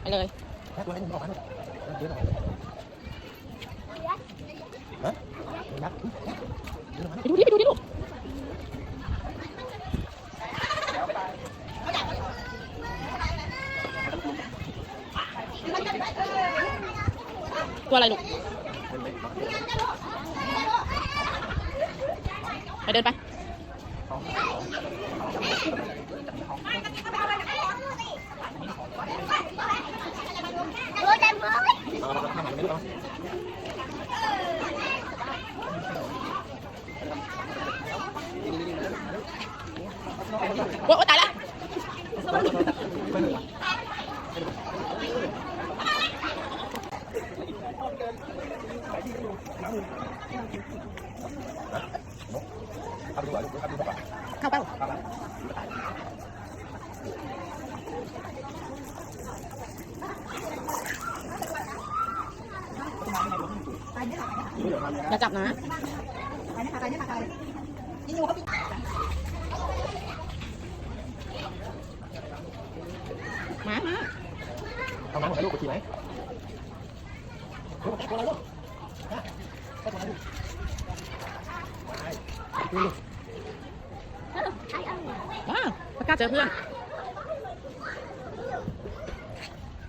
ไปเลยแค่ตัวให้มันออกมาเนี่ยเดี๋ยวหน่อยฮะนับเดี๋ยวหน่อยไปดูดิไปดูดิลูกตัวอะไรลูกไปเดินไป เอาละครับทำอะไรไม่รู้เนาะ โอ้โอ้ตายละ เอาไปดูก่อนดูเอาไปดูก่อน เข้าเป้าอย่าจับนะมามา ทำน้ำหมดให้ลูกไปทีไหมลูกตัวอะไรลูกฮะตัวอะไรลูกไปดูลูกว้าวประกาศเจอเพื่อน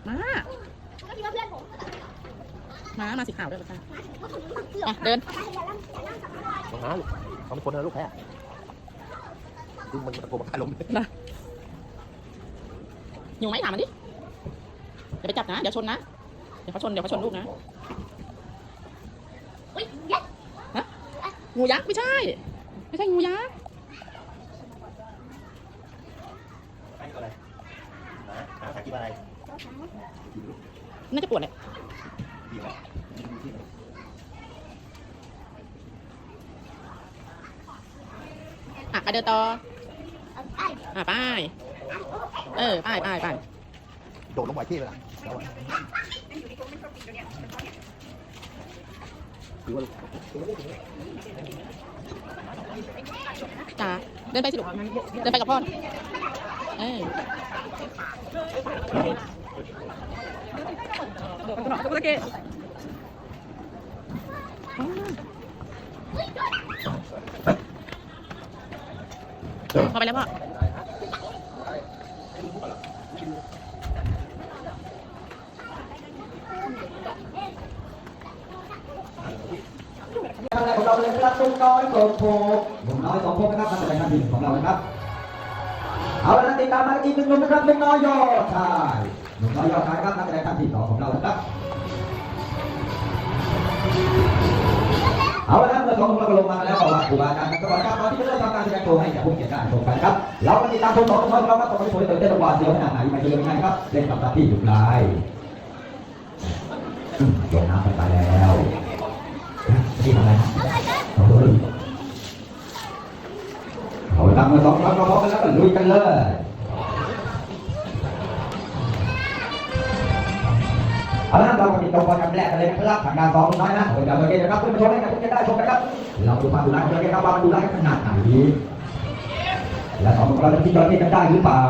มา มา มาสีขาวด้วยประกาศอะเดินน้องน้าลูกเขาเป็นคนนะลูกแพ้ดูมันตะโกนมาคายลมเลยนะอยู่ไหมถามมันดิ อย่าไปจับนะ เดี๋ยวชนนะ เดี๋ยวเขาชน เดี๋ยวเขาชนลูกนะฮะงูยักษ์ไม่ใช่ ไม่ใช่งูยักษ์ไอ้ตัวอะไรนะหาสากีอะไรน่าจะปวดเลยดีไหมอะไปเดินต่อ อะไป เออ ไปไปไปโดดลงไหวที่เลยล่ะ เอาอะถือว่าลูกถือว่าลูกถือว่าลูกจ้าเดินไปสิลูกเดินไปกับพ่อเออพอไปแล้วพ่อ เลยครับตุ้มน้อยสมโพตุ้มน้อยสมโพนะครับนักแสดงหน้าที่ของเรานะครับ เอาละติดตามมาอีกหนึ่งหนุ่มนะครับหนุ่มน้อยยอดชายหนุ่มน้อยยอดชายครับนักแสดงหน้าที่ต่อของเรานะครับ เอาละครับเมื่อสองคนเราลงมาแล้วบอกว่าครูบาอาจารย์กันก่อนครับตอนที่เริ่มทำการแสดงตัวให้แก่ผู้เกียรติได้ชมกันครับ เราติดตามชมสองคนของเราครับตอนนี้ผมจะตื่นเต้นกว่าเดียวขนาดไหนไปเจอกันครับเล่นกับตาที่อยู่ลายอืมลงน้ำไปแล้ว ที่ทำอะไรเอาตั้งมาสองครั้งพร้อมกันแล้วลุยกันเลยเอาละเรามาติดตามกันแรกกันเลยนะครับทางการสองน้อยนะเดี๋ยวเราเกมนะรับเพื่อนชมให้กับทุกท่านได้ชมกันครับ เราดูความดูแลของเราเกมครับว่ามันดูแลขนาดไหนและสองคนเราจะที่จอเกมกันได้หรือเปล่า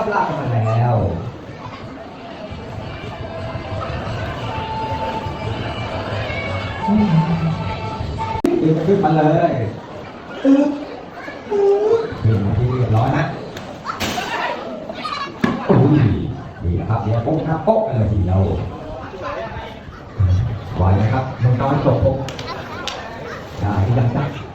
ครับลากันมาแล้วดึงขึ้นมาเลยอึ๊บอึ๊บขึ้นมาที่เรียบร้อยนะโอ้ยดีนะครับเดี๋ยวโป๊ะครับโป๊ะกันเลยทีเดียวไหวไหมครับน้องน้อยจบโป๊ะได้ยังจัง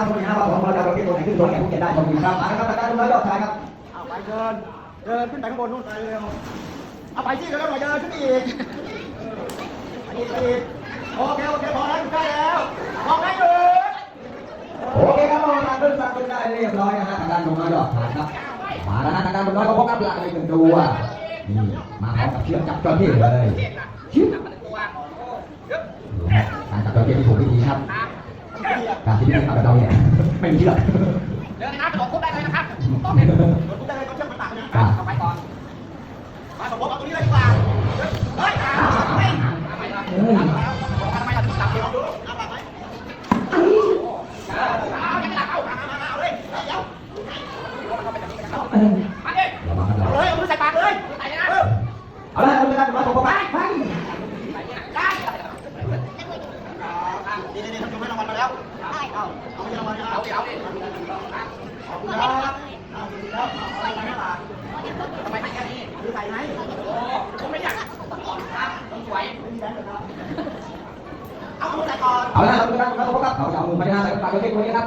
ละเราไปติดตาบว่าของเราจะเป็นตัวไหนขึ้นตัวไหนผู้เกียรติได้ชมกันครับมาครับทางด้านนู้นยอดชายครับเอาไปเดินเดินขึ้นไปข้างบนนู่นไปเร็วเอาไปที่แล้วหน่อยเดินขึ้นอีกอีกอีกโอเคโอเคพอแล้วอยู่ใกล้แล้วพอให้หยุดโอเคครับเรามาขึ้นมาขึ้นได้เรียบร้อยนะฮะทางด้านนู้นยยอดชายครับมาแล้วนะทางด้านนู้นน้อยก็พกกับหลักเลยหนึ่งตัวนี่มาพร้อมกับเชือกจับจระเข้เลยชิวการจับจระเข้ที่ถูกวิธีครับ การที่ได้นำกับเราเนี่ยไม่มีหรอกเดินนะครับหลบคุกได้เลยนะครับต้องเห็นหลบคุกได้เลยเขาเชื่อมต่างนะเอาไปก่อนมาสมรติเอาตัวนี้เลยดีกว่าเฮ้ยไม่ เอาละครับทุกท่านครับทุกท่านเอาสองมือไปนะใส่กระเป๋าเล็กๆไว้นะครับ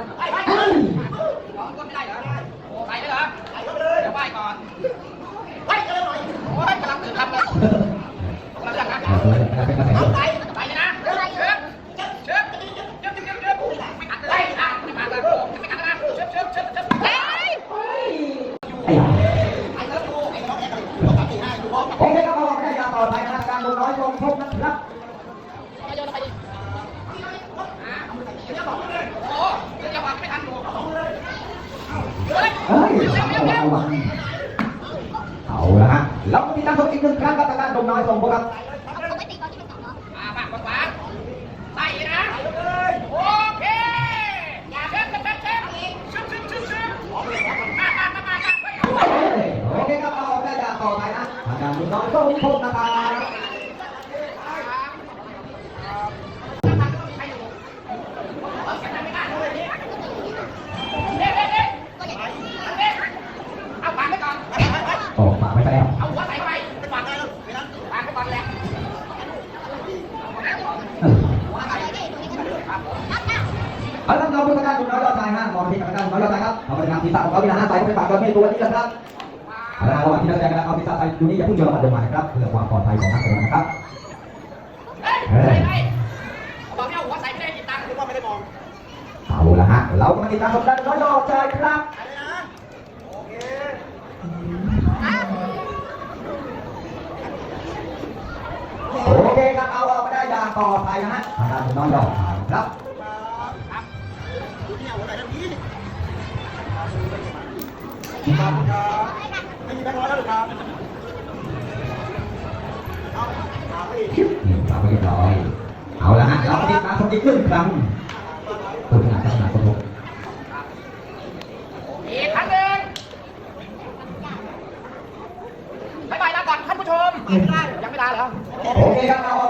การลงน้อยลงพบนะครับเอาละฮะเราก็มีการทดอีกหนึ่งครั้งกับทางด้านดงน้อยส่งพบครับโอเคครับเอาได้จากต่อไปนะอาจารย์ดงน้อยส่งพบนะครับ ไปแล้วเอาหัวใส่ไปไปกได้แล้วไปนั้นปากไปก่อนแหละเอาละเราเป็นการลงน้อยยอดชายห้ามองที่การลงน้อยยอดชายครับเอาไปทางศีรษะของเขาที่ห้าใส่ไปปากตัวเองตัวนี้นะครับเอาละระหว่างที่นักแสดงกำลังเอาศีรษะใส่ดูนี่อย่าเพิ่งโยนมาลงมานะครับเพื่อความปลอดภัยของนักแสดงนะครับเฮ้ยบอกไม่เอาหัวใส่ไม่ได้ติดตังค์คือว่าไม่ได้มองเอาละฮะเราก็มาติดตามชมกันน้อยยอดชายครับ ไปเลยนะโอเค โอเคครับเอา ออกมาได้อย่างปลอดภัยนะฮะทางด้านของน้องยอดชายครับครับดูที่เอาหัวใส่ตรงนี้ครับครับไม่มีแบงค์ร้อยแล้วหรือครับเอาเอาไปอีกนี่ฝากไว้เรียบร้อยเอาละฮะเราติดตามชมอีกหนึ่งครั้งตัวขนาดขนาดคนพบอีกครั้งหนึ่งบายบายลาก่อนท่านผู้ชมยังไม่ได้ยังไม่ได้เหรอโอเคครับเอาออ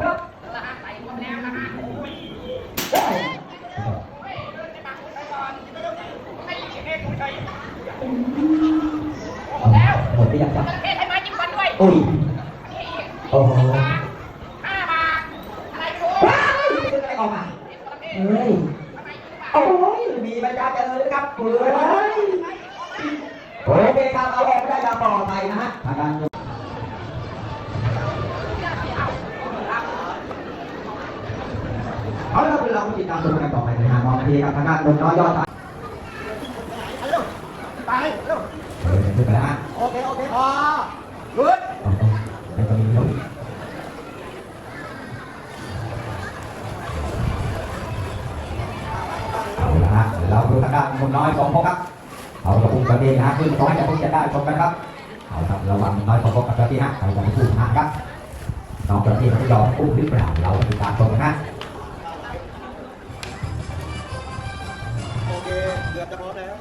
อุ้ยอันนี้อีกโอ้โหบาทห้าบาทอะไรไม่รู้ว้ายเป็นอะไรกมาเฮ้ยโอ้ยมีบรรยากาศเลยครับเฮ้ยโอเคครับเอาออกได้อย่างปลอดภัยนะฮะทางการเอาละครับเราติดตามชมกันต่อไปในงานมองทีครับทางด้านนน้อยยอดชายไปไปแล้วโอเคโอเคพอ ดูทางด้านนมน้อยสองพกครับเอากระปุกกระเด็นนะฮะขึ้นสองให้กระปุกจะได้ชมกันครับเอาครับระวังน้อยสองพกกับกระที่ฮะใครจะไปพูดหาครับน้องกระที่เขายอมอุ้มหรือเปล่าเราติดตามชมกันนะโอเคเกือบจะพร้อมแล้ว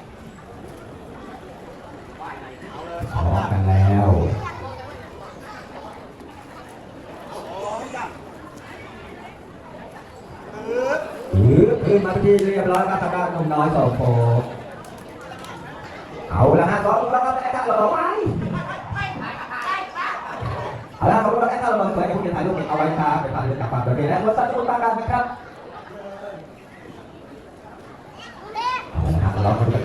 เอาเลยพร้อมกันแล้ว พร้อมจ้ะปึ๊บ ถือขึ้นมาเป็นที่เรียบร้อยครับทางด้านนุ่มน้อยสองพกเอาละฮะสองแล้วก็แอคเราไว้เอาละครับเราแอคเราสวยให้คุณจะถ่ายรูปเอาไว้ครับไปถ่ายรูปกับความกระเด็นและรถสัตว์ตุ้งตากันนะครับเอาละครับเรา